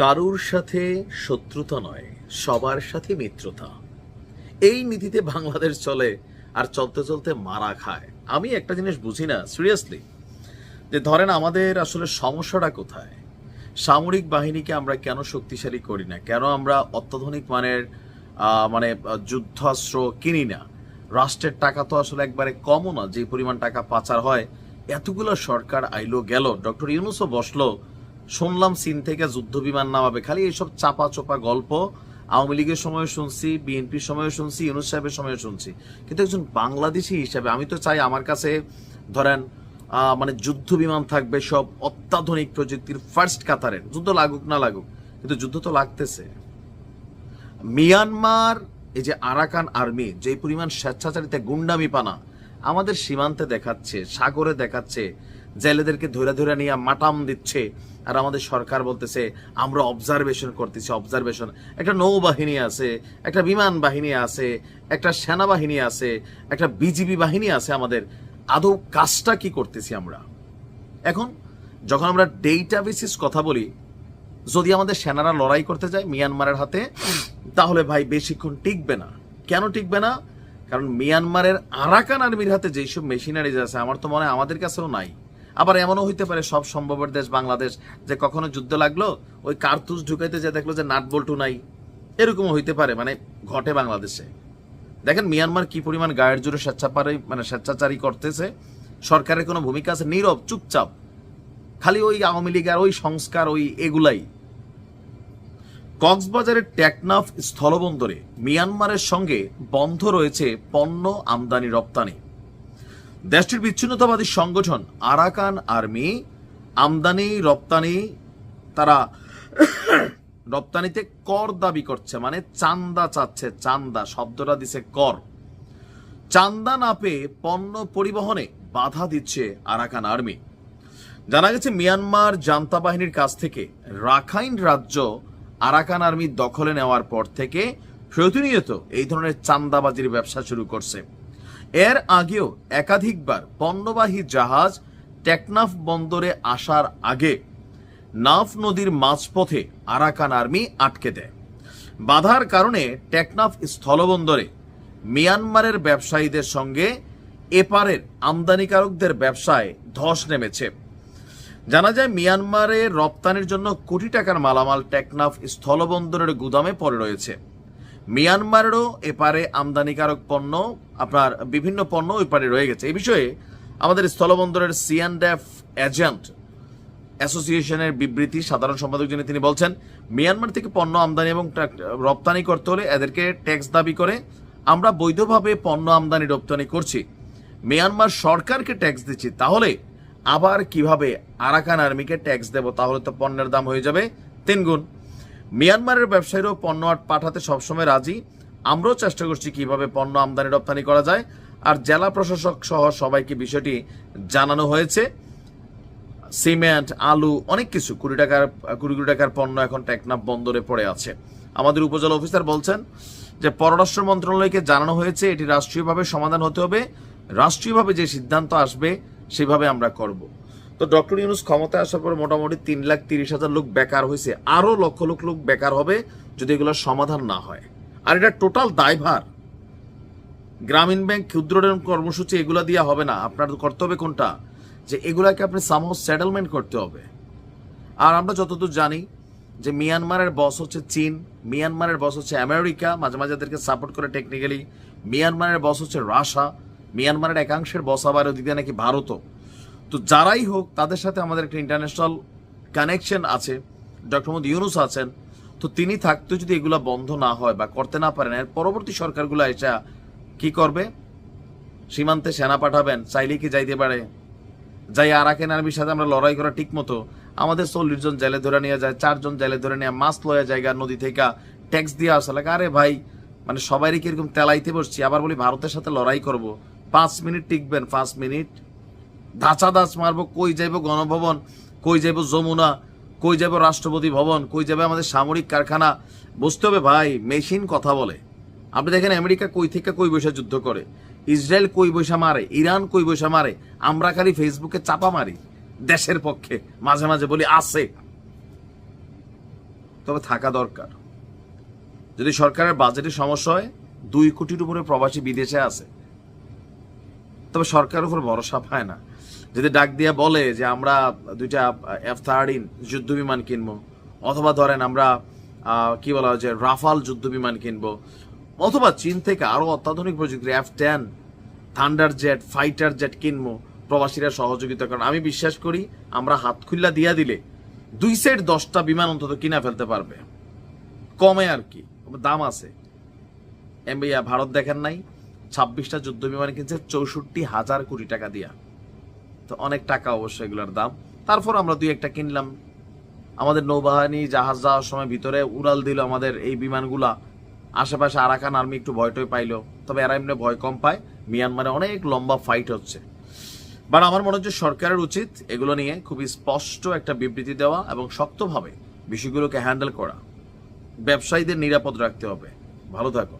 কারুর সাথে শত্রুতা নয়, সবার সাথে মিত্রতা। এই নীতিতে বাংলাদেশ চলে আর চলতে চলতে মারা খায়। আমি একটা জিনিস বুঝি না সিরিয়াসলি যে ধরেন আমাদের আসলে সমস্যাটা কোথায়? সামরিক বাহিনীকে আমরা কেন শক্তিশালী করি না? কেন আমরা অত্যাধুনিক মানের মানে যুদ্ধাস্ত্র কিনি না? রাষ্ট্রের টাকা তো আসলে একবারে কমও না, যে পরিমাণ টাকা পাচার হয়, এতগুলো সরকার আইলো, গেল। ডক্টর ইউনুসও বসল শুনলাম চীন থেকে যুদ্ধ বিমান নামাবে। খালি এইসব চাপা চোপা গল্প আওয়ামী লীগের সময় শুনছি, বিএনপির সময় শুনছি, ইউনুস সাহেবের সময় শুনছি। কিন্তু একজন বাংলাদেশি হিসাবে আমি তো চাই আমার কাছে ধরেন মানে যুদ্ধ বিমান থাকবে সব অত্যাধুনিক প্রযুক্তির ফার্স্ট কাতারের। যুদ্ধ লাগুক না লাগুক, কিন্তু যুদ্ধ তো লাগতেছে। মিয়ানমার, এই যে আরাকান আর্মি, যে পরিমাণ স্বেচ্ছাচারিতা গুন্ডামি পানা আমাদের সীমান্তে দেখাচ্ছে, সাগরে দেখাচ্ছে জেলেদেরকে ধরে ধরে নিয়ে মাটাম দিচ্ছে। আর আমাদের সরকার বলতেছে, আমরা অবজারভেশন করতেছি অবজারভেশন একটা নৌবাহিনী আছে, একটা বিমান বাহিনী আছে, একটা সেনাবাহিনী আছে, একটা বিজিবি বাহিনী আছে আমাদের। আদৌ কাজটা কি করতেছি আমরা? এখন যখন আমরা ডেটা বেসিস কথা বলি, যদি আমাদের সেনারা লড়াই করতে যায় মিয়ানমারের হাতে, তাহলে ভাই বেশিক্ষণ টিকবে না। কেন টিকবে না? কারণ মিয়ানমারের আরাকান আর্মির হাতে যেসব মেশিনারিজ আছে, আমার তো মনে হয় আমাদের কাছেও নাই। আবার এমনও হইতে পারে, সব সম্ভবের দেশ বাংলাদেশ যে কখনো যুদ্ধ লাগল, ওই কার্তুজ ঢুকাইতে যে দেখল যে নাট বল্টু নাই। এরকমও হইতে পারে মানে ঘটে বাংলাদেশে। দেখেন, মিয়ানমার কি পরিমাণ গায়ের জোরে স্বেচ্ছাপারি মানে স্বেচ্ছাচারী করতেছে, সরকারের কোনো ভূমিকা আছে? নীরব, চুপচাপ। খালি ওই আওয়ামী লীগ আর ওই সংস্কার, ওই এগুলাই। কক্সবাজারের টেকনাফ স্থলবন্দরে মিয়ানমারের সঙ্গে বন্ধ রয়েছে পণ্য আমদানি রপ্তানি। দেশটির বিচ্ছিন্নতাবাদী সংগঠন আরাকান আর্মি আমদানি, রপ্তানি, তারা রপ্তানিতে কর দাবি করছে মানে চান্দা চাচ্ছে, চান্দা, শব্দটা দিছে কর। চান্দা না পেয়ে পণ্য পরিবহনে বাধা দিচ্ছে আরাকান আর্মি। জানা গেছে, মিয়ানমার জান্তা বাহিনীর কাছ থেকে রাখাইন রাজ্য আরাকান আর্মি দখলে নেওয়ার পর থেকে প্রতিনিয়ত এই ধরনের চান্দাবাজির ব্যবসা শুরু করছে। এর আগেও একাধিকবার পণ্যবাহী জাহাজ টেকনাফ বন্দরে আসার আগে নাফ নদীর মাঝপথে আরাকান আর্মি আটকে দেয়। বাধার কারণে টেকনাফ স্থলবন্দরে মিয়ানমারের ব্যবসায়ীদের সঙ্গে এপারের আমদানিকারকদের ব্যবসায় ধস নেমেছে। জানা যায়, মিয়ানমারে রপ্তানির জন্য কোটি টাকার মালামাল টেকনাফ স্থলবন্দরের গুদামে পড়ে রয়েছে। মিয়ানমারেরও এপারে আমদানিকারক পণ্য, আপনার বিভিন্ন পণ্য ওই পারে রয়ে গেছে। এই বিষয়ে আমাদের স্থলবন্দরের সিএনডেফ এজেন্ট অ্যাসোসিয়েশনের বিবৃতি সাধারণ সম্পাদক যিনি, তিনি বলছেন, মিয়ানমার থেকে পণ্য আমদানি এবং রপ্তানি করতে হলে এদেরকে ট্যাক্স দাবি করে আমরা বৈধভাবে পণ্য আমদানি রপ্তানি করছি। মিয়ানমার সরকারকে ট্যাক্স দিচ্ছি, তাহলে আবার কীভাবে আরাকান আর্মিকে ট্যাক্স দেব? তাহলে তো পণ্যের দাম হয়ে যাবে। তিন গুণ মিয়ানমারের ব্যবসায়ীরাও পণ্য পাঠাতে সবসময় রাজি। আমরাও চেষ্টা করছি কীভাবে পণ্য আমদানি, রপ্তানি করা যায়। আর জেলা প্রশাসক সহ সবাইকে বিষয়টি জানানো হয়েছে। সিমেন্ট, আলু, অনেক কিছু, কুড়ি টাকার, কুড়ি কুড়ি টাকার পণ্য এখন টেকনাফ বন্দরে পড়ে আছে। আমাদের উপজেলা অফিসার বলছেন যে, পররাষ্ট্র মন্ত্রণালয়কে জানানো হয়েছে, এটি রাষ্ট্রীয়ভাবে সমাধান হতে হবে। রাষ্ট্রীয়ভাবে যে সিদ্ধান্ত আসবে, সেভাবে আমরা করব। তো ডক্টর ইউনুস ক্ষমতায় আসার পরে মোটামুটি তিন লাখ তিরিশ হাজার লোক বেকার হয়েছে। আরও লক্ষ লক্ষ লোক বেকার হবে যদি এগুলোর সমাধান না হয়। আর এটা টোটাল দায়ভার। গ্রামীণ ব্যাংক ক্ষুদ্র ঋণ কর্মসূচি এগুলা দিয়ে হবে না। আপনার কর্তব্য কোনটা? যে এগুলাকে আপনি সামহাও সেটেলমেন্ট করতে হবে। আর আমরা যতদূর জানি যে মিয়ানমারের বস হচ্ছে চীন, মিয়ানমারের বস হচ্ছে আমেরিকা, মাঝে মাঝে এদেরকে সাপোর্ট করে টেকনিক্যালি মিয়ানমারের বস হচ্ছে রাশা মিয়ানমারের একাংশের বস আবার ওদিকে নাকি ভারতও। তো যারাই হোক, তাদের সাথে আমাদের একটা ইন্টারন্যাশনাল কানেকশন আছে। ডক্টর মোহাম্মদ ইউনুস আছেন। তো তিনি থাকতে যদি এগুলা বন্ধ না হয় বা করতে না পারেন, এর পরবর্তী সরকারগুলো এসে কি করবে? সীমান্তে সেনা পাঠাবেন চাইলে কি যাইতে পারে? যাই আরাকেন আর্মির সাথে আমরা লড়াই করা ঠিক মতো। আমাদের চল্লিশ জন জেলে ধরে নিয়ে যায় চারজন জেলে ধরে নিয়ে মাছ লয়া জায়গা, নদী থেকে ট্যাক্স দিয়ে আসা লাগে। আরে ভাই মানে সবারই কীরকম তেলাইতে বসছি, আবার বলি ভারতের সাথে লড়াই করব। পাঁচ মিনিট টিকবেন, পাঁচ মিনিট ধাঁচা দাস মারবো, কই যাইব গণভবন, কই যাইব যমুনা, কই যাইব রাষ্ট্রপতি ভবন, কই যাবে আমাদের সামরিক কারখানা? বুঝতে হবে ভাই, মেশিন কথা বলে। আপনি দেখেন আমেরিকা কই থেকে কই বৈশা যুদ্ধ করে? ইসরায়েল কই বৈশা মারে? ইরান কই বৈশা মারে? আমরা খালি ফেসবুকে চাপা মারি, দেশের পক্ষে, মাঝে মাঝে বলি আছে। তবে থাকা দরকার। যদি সরকারের বাজেটের সমস্যা হয়, দুই কোটির উপরে প্রবাসী বিদেশে আছে। তবে সরকারের উপর ভরসা পায় না। যদি ডাক দিয়ে বলে যে আমরা দুইটা এফ থার্টিন যুদ্ধ বিমান কিনবো, অথবা ধরেন আমরা কি বলা হয় যে রাফাল যুদ্ধ বিমান কিনবো, অথবা চীন থেকে আরও অত্যাধুনিক প্রযুক্তি F ten Thunder jet fighter jet কিনবো, প্রবাসীরা সহযোগিতা করেন। আমি বিশ্বাস করি আমরা হাত খুল্লা দিয়া দিলে দুই সেট দশটা বিমান অন্তত কিনা ফেলতে পারবে। কমে আর কি, দাম আছে। এমবিয়া ভারত দেখেন নাই, ছাব্বিশটা যুদ্ধ বিমান কিনছে, চৌষট্টি হাজার কোটি টাকা দিয়া। তো অনেক টাকা অবশ্য এগুলোর দাম। তারপর আমরা দুই একটা কিনলাম। আমাদের নৌবাহিনী জাহাজ যাওয়ার সময় ভিতরে উড়াল দিল আমাদের এই বিমানগুলা। আশেপাশে আরাকান আর্মি একটু ভয়টয় পাইলো। তবে এরা এমনি ভয় কম পায়। মিয়ানমারে অনেক লম্বা ফাইট হচ্ছে। বাট আমার মনে হচ্ছে সরকারের উচিত এগুলো নিয়ে খুবই স্পষ্ট একটা বিবৃতি দেওয়া এবং শক্তভাবে বিষয়গুলোকে হ্যান্ডেল করা। ব্যবসায়ীদের নিরাপদ রাখতে হবে। ভালো থাকো।